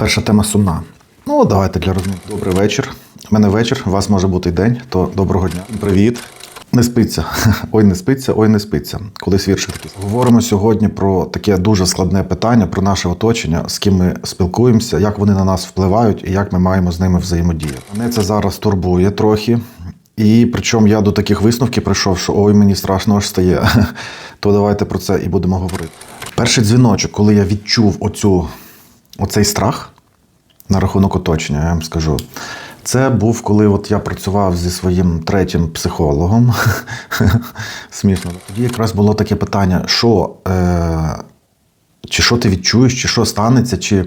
Перша тема сумна. Ну, давайте для розмови. Добрий вечір. У мене вечір, у вас може бути день, то доброго дня. Привіт. Не спиться. Ой, не спиться, ой, не спиться. Колись віршик такий. Говоримо сьогодні про таке дуже складне питання про наше оточення, з ким ми спілкуємося, як вони на нас впливають і як ми маємо з ними взаємодіяти. Мене це зараз турбує трохи. І причому я до таких висновків прийшов, що ой, мені страшно аж стає. То давайте про це і будемо говорити. Перший дзвіночок, коли я відчув оцю, оцей страх на рахунок оточення, я вам скажу. Це був, коли от я працював зі своїм третім психологом. Смішно. Тоді якраз було таке питання: що, е, чи що ти відчуєш, чи що станеться, чи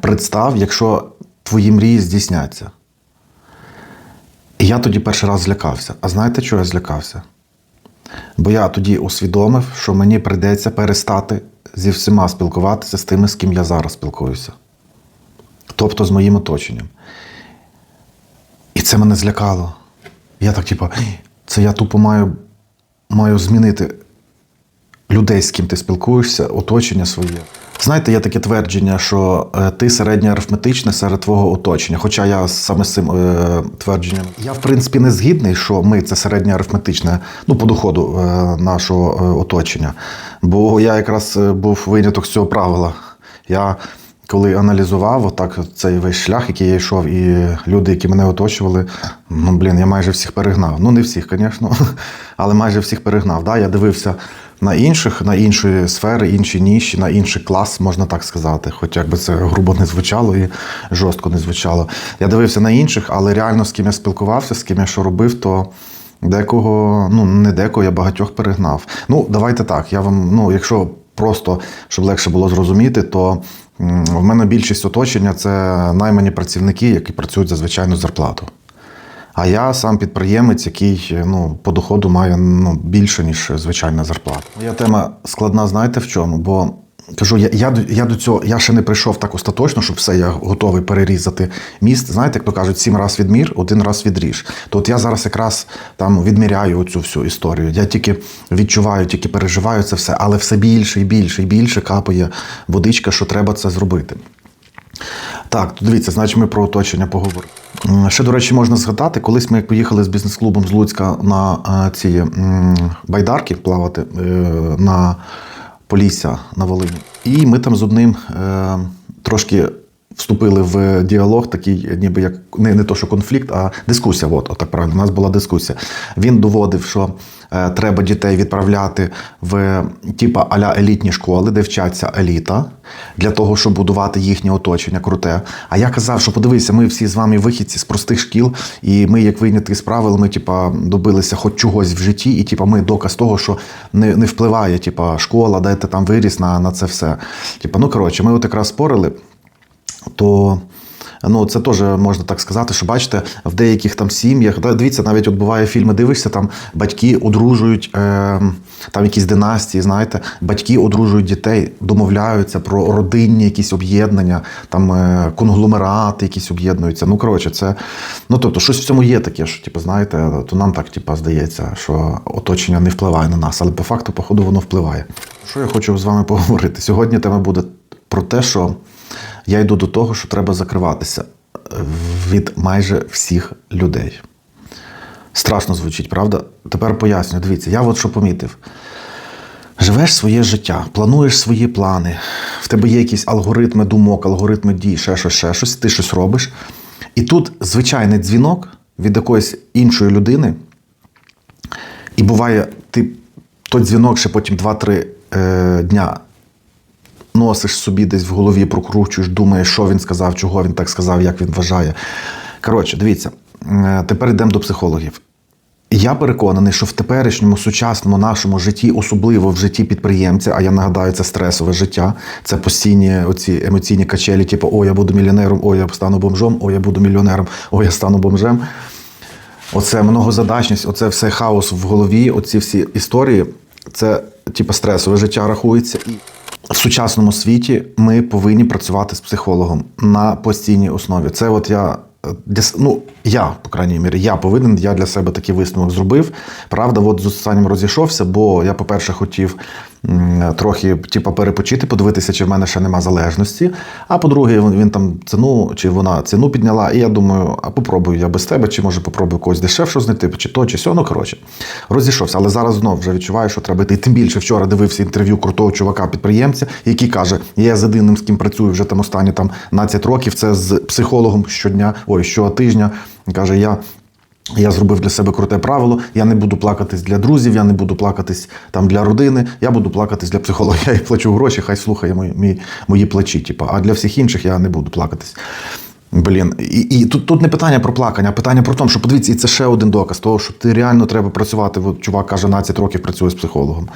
представ, якщо твої мрії здійсняться. І я тоді перший раз злякався. А знаєте, чого я злякався? Бо я тоді усвідомив, що мені прийдеться перестати зі всіма спілкуватися з тими, з ким я зараз спілкуюся. Тобто з моїм оточенням. І це мене злякало. Я так, типу, це я тупо маю, маю змінити людей, з ким ти спілкуєшся, оточення своє. Знаєте, є таке твердження, що е, ти середнє арифметичне серед твого оточення. Хоча я саме з цим е, твердженням. Я, в принципі, не згідний, що ми це середнє арифметичне, ну, по доходу е, нашого е, оточення. Бо я якраз е, був виняток з цього правила. Я коли аналізував отак цей весь шлях, який я йшов, і люди, які мене оточували, ну блін, я майже всіх перегнав. Ну не всіх, звісно, але майже всіх перегнав. Да? Я дивився на інших, на інші сфери, інші ніші, на інший клас, можна так сказати. Хоч якби це грубо не звучало і жорстко не звучало. Я дивився на інших, але реально з ким я спілкувався, з ким я що робив, то. Декого, ну не декого, я багатьох перегнав. Ну, давайте так. Я вам, ну, якщо просто щоб легше було зрозуміти, то в мене більшість оточення це наймані працівники, які працюють за звичайну зарплату. А я сам підприємець, який ну, по доходу має ну, більше, ніж звичайна зарплата. Моя тема складна, знаєте в чому? Бо кажу, я, я, я до цього я ще не прийшов так остаточно, щоб все я готовий перерізати міст. Знаєте, як то кажуть, сім раз відмір, один раз відріж. То от я зараз якраз там відміряю цю всю історію. Я тільки відчуваю, тільки переживаю це все, але все більше і більше і більше капає водичка, що треба це зробити. Так, то дивіться, значить, ми про оточення поговоримо. Ще, до речі, можна згадати, колись ми поїхали з бізнес-клубом з Луцька на е, ці байдарки плавати е, на Полісся на Волині. І ми там з одним е, трошки вступили в діалог, такий, ніби як не, не то, що конфлікт, а дискусія. От, от так правильно, у нас була дискусія. Він доводив, що е, треба дітей відправляти в типа аля елітні школи, де вчаться еліта, для того, щоб будувати їхнє оточення круте. А я казав, що подивися, ми всі з вами вихідці з простих шкіл, і ми, як вийняти з правил, ми типа добилися хоч чогось в житті, і типа ми доказ того, що не, не впливає, типа школа, ти там виріс на, на це все. Типа, ну коротше, ми от якраз спорили то ну, це теж можна так сказати, що бачите, в деяких там сім'ях, дивіться, навіть от буває фільми, дивишся, там батьки одружують, е, там якісь династії, знаєте, батьки одружують дітей, домовляються про родинні якісь об'єднання, там е, конгломерати якісь об'єднуються. Ну, коротше, це, ну, тобто, щось в цьому є таке, що, типу, знаєте, то нам так, типу, здається, що оточення не впливає на нас, але по факту, походу, воно впливає. Що я хочу з вами поговорити? Сьогодні тема буде про те, що я йду до того, що треба закриватися від майже всіх людей. Страшно звучить, правда? Тепер поясню. Дивіться, я от що помітив. Живеш своє життя, плануєш свої плани, в тебе є якісь алгоритми думок, алгоритми дій, ще щось, ще щось, ти щось робиш. І тут звичайний дзвінок від якоїсь іншої людини, і буває, ти той дзвінок ще потім 2-3 е, дня носиш собі десь в голові, прокручуєш, думаєш, що він сказав, чого він так сказав, як він вважає. Коротше, дивіться, е, тепер йдемо до психологів. Я переконаний, що в теперішньому сучасному нашому житті, особливо в житті підприємця, а я нагадаю, це стресове життя, це постійні оці емоційні качелі, типу, о, я буду мільйонером, о, я стану бомжом, о, я буду мільйонером, о, я стану бомжем. Оце многозадачність, оце все хаос в голові, оці всі історії, це типу стресове життя рахується. В сучасному світі ми повинні працювати з психологом на постійній основі. Це от я. е, Ну, я, по крайній мірі, я повинен, я для себе такий висновок зробив. Правда, от з останнім розійшовся, бо я, по-перше, хотів трохи типу, перепочити, подивитися, чи в мене ще нема залежності. А по-друге, він, він там ціну, чи вона ціну підняла. І я думаю, а попробую я без тебе, чи може попробую когось дешевшого знайти, чи то, чи сьо. Ну, коротше, розійшовся. Але зараз знову вже відчуваю, що треба йти. І тим більше вчора дивився інтерв'ю крутого чувака-підприємця, який каже: я з єдиним, з ким працюю вже там останні там 12 років. Це з психологом щодня, ой, щотижня. Каже, я. Я зробив для себе круте правило. Я не буду плакатись для друзів, я не буду плакатись там для родини. Я буду плакатись для психолога. Я їй плачу гроші, хай слухає мої, мої, мої плачі. Типу. А для всіх інших я не буду плакатись. Блін, і, і тут, тут не питання про плакання, а питання про те, що подивіться, і це ще один доказ того, що ти реально треба працювати. От чувак каже, 12 років працює з психологом.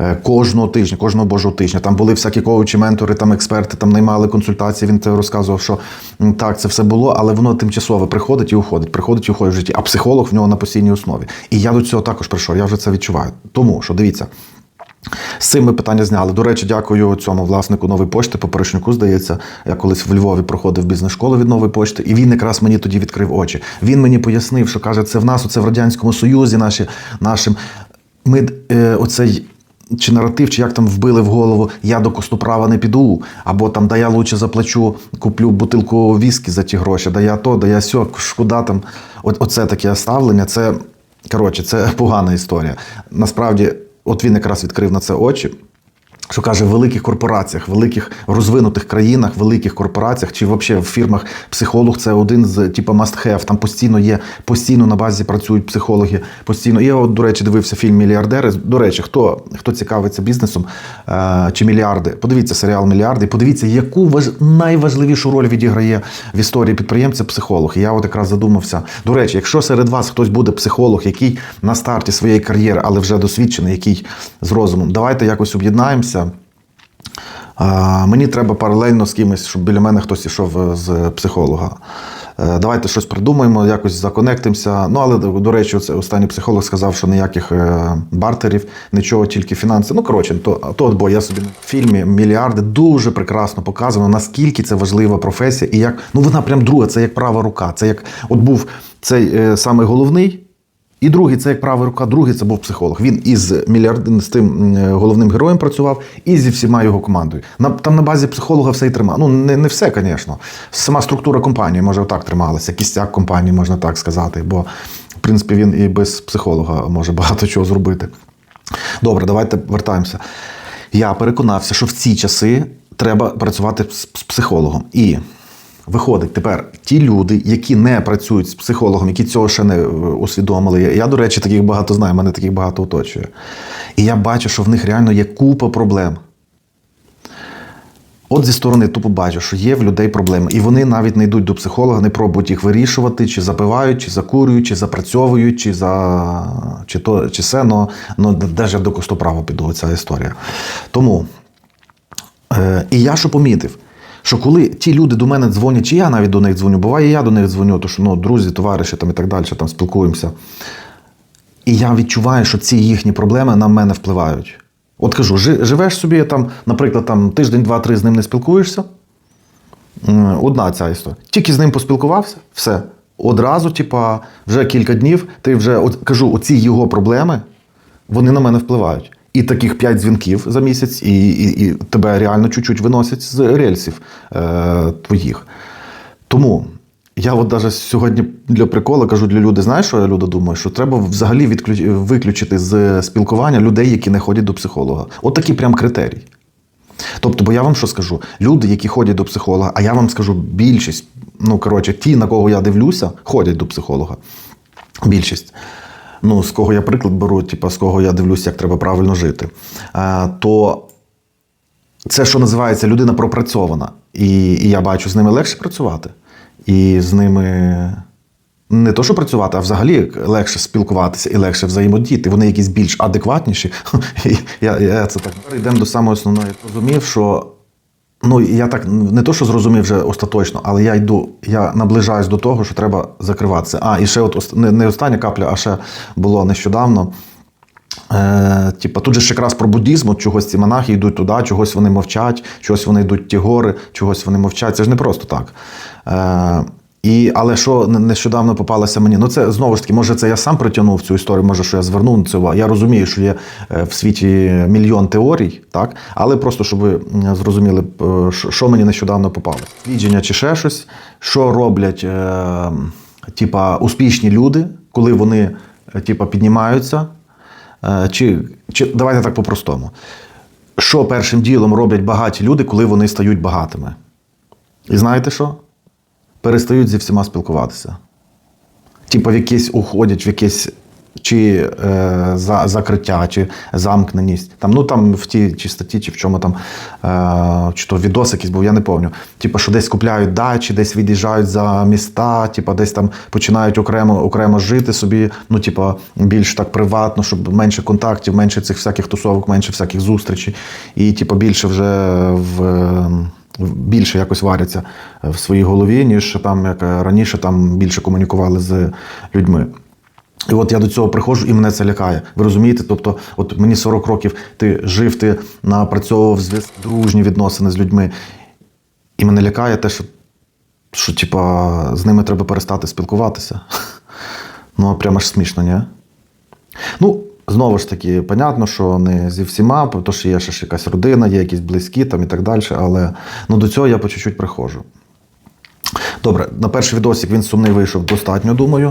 Е, кожного тижня, кожного божого тижня. Там були всякі коучі, ментори, там експерти, там наймали консультації. Він це розказував, що так, це все було, але воно тимчасове приходить і уходить, приходить і уходить в житті. А психолог в нього на постійній основі. І я до цього також прийшов. Я вже це відчуваю. Тому що дивіться. З цим ми питання зняли. До речі, дякую цьому власнику нової пошти, Поперечнику, здається. Я колись в Львові проходив бізнес-школу від нової пошти, і він якраз мені тоді відкрив очі. Він мені пояснив, що каже, це в нас, оце в Радянському Союзі, наші, нашим. Ми е, оцей. Чи наратив, чи як там вбили в голову, я до костоправа не піду, або там да я лучше заплачу, куплю бутилку віскі за ті гроші, да я то, да я сьо, шкода там. Оце таке ставлення, це коротше, це погана історія. Насправді, от він якраз відкрив на це очі. Що каже, в великих корпораціях, великих розвинутих країнах, великих корпораціях чи взагалі в фірмах психолог це один з типу must have. Там постійно є, постійно на базі працюють психологи. Постійно. Я, от, до речі, дивився фільм Мільярдери. До речі, хто, хто цікавиться бізнесом е, чи мільярди, подивіться серіал Мільярди, подивіться, яку важ... найважливішу роль відіграє в історії підприємця психолог. Я от якраз задумався. До речі, якщо серед вас хтось буде психолог, який на старті своєї кар'єри, але вже досвідчений, який з розумом, давайте якось об'єднаємося. А, Мені треба паралельно з кимось, щоб біля мене хтось ішов з психолога. Е, Давайте щось придумаємо, якось законектимося. Ну, але, до речі, це останній психолог сказав, що ніяких е, бартерів, нічого, тільки фінанси. Ну, коротше, то, то бо я собі в фільмі Мільярди дуже прекрасно показано, наскільки це важлива професія, і як ну вона прям друга, це як права рука. Це як от був цей е, самий головний. І другий це як права рука, другий це був психолог. Він із мільярд з тим е, головним героєм працював і зі всіма його командою. На там на базі психолога все і тримав. Ну не, не все, звісно. Сама структура компанії може отак трималася, кістяк компанії, можна так сказати. Бо, в принципі, він і без психолога може багато чого зробити. Добре, давайте вертаємося. Я переконався, що в ці часи треба працювати з психологом. І Виходить, тепер ті люди, які не працюють з психологом, які цього ще не е, усвідомили. Я, до речі, таких багато знаю, мене таких багато оточує. І я бачу, що в них реально є купа проблем. От зі сторони тупо бачу, що є в людей проблеми. І вони навіть не йдуть до психолога, не пробують їх вирішувати, чи запивають, чи закурюють, чи запрацьовують, чи за чи то, чи все, но, но я до костоправа піду ця історія. Тому е, і я що помітив що коли ті люди до мене дзвонять, чи я навіть до них дзвоню, буває, я до них дзвоню, то що ну, друзі, товариші там і так далі, там спілкуємося. І я відчуваю, що ці їхні проблеми на мене впливають. От кажу, живеш собі, там, наприклад, там, тиждень, два-три з ним не спілкуєшся. Одна ця історія. Тільки з ним поспілкувався, все. Одразу, типа, вже кілька днів, ти вже от, кажу, оці його проблеми, вони на мене впливають. І таких п'ять дзвінків за місяць, і, і, і тебе реально чуть-чуть виносять з рельсів е, твоїх. Тому я от навіть сьогодні для приколу кажу для людей, знаєш, що я люди думаю, що треба взагалі відключ... виключити з спілкування людей, які не ходять до психолога. От такий прям критерій. Тобто, бо я вам що скажу, люди, які ходять до психолога, а я вам скажу більшість, ну коротше, ті, на кого я дивлюся, ходять до психолога. Більшість. Ну, з кого я приклад беру, типу, з кого я дивлюся, як треба правильно жити. То це, що називається, людина пропрацьована. І, і я бачу, з ними легше працювати. І з ними не то, що працювати, а взагалі легше спілкуватися і легше взаємодіяти. Вони якісь більш адекватніші. Я, я це так йдемо до самого основного. Я зрозумів, що ну я так не то, що зрозумів вже остаточно, але я йду, я наближаюсь до того, що треба закриватися. А, і ще от не, не остання капля, а ще було нещодавно. Е, типа, тут же ж якраз про буддізм, от чогось ці монахи йдуть туди, чогось вони мовчать, чогось вони йдуть ті гори, чогось вони мовчать. Це ж не просто так. Е, І, але що нещодавно попалося мені, ну це знову ж таки, може, це я сам притягнув цю історію, може, що я звернув на це. увагу. Я розумію, що є е, в світі мільйон теорій, так? але просто щоб ви зрозуміли, е, що- мені нещодавно попалося. Відження чи ще щось, що роблять е, типа, успішні люди, коли вони е, типа, піднімаються. Е, Чи, чи давайте так по-простому. Що першим ділом роблять багаті люди, коли вони стають багатими? І знаєте що? Перестають зі всіма спілкуватися. Типа в якесь уходять, в якесь чи е, за, закриття, чи замкненість. Там, ну там в тій чи статті, чи в чому там, е, чи то відос якийсь був, я не пам'ятаю. Типа, що десь купляють дачі, десь від'їжджають за міста, типа, десь там починають окремо, окремо жити собі, ну, типа, більш так приватно, щоб менше контактів, менше цих всяких тусовок, менше всяких зустрічей. І, типа, більше вже в. Е, більше якось варяться в своїй голові, ніж там як раніше там більше комунікували з людьми. І от я до цього приходжу, і мене це лякає. Ви розумієте? Тобто, от мені 40 років ти жив, ти напрацьовував дружні відносини з людьми. І мене лякає те, що, що типа, з ними треба перестати спілкуватися. Ну, прямо ж смішно, ні? Ну, знову ж таки, понятно, що не зі всіма, тому що є ще ж якась родина, є якісь близькі там і так далі, але ну, до цього я по чуть-чуть приходжу. Добре, на перший відосик він сумний вийшов достатньо, думаю.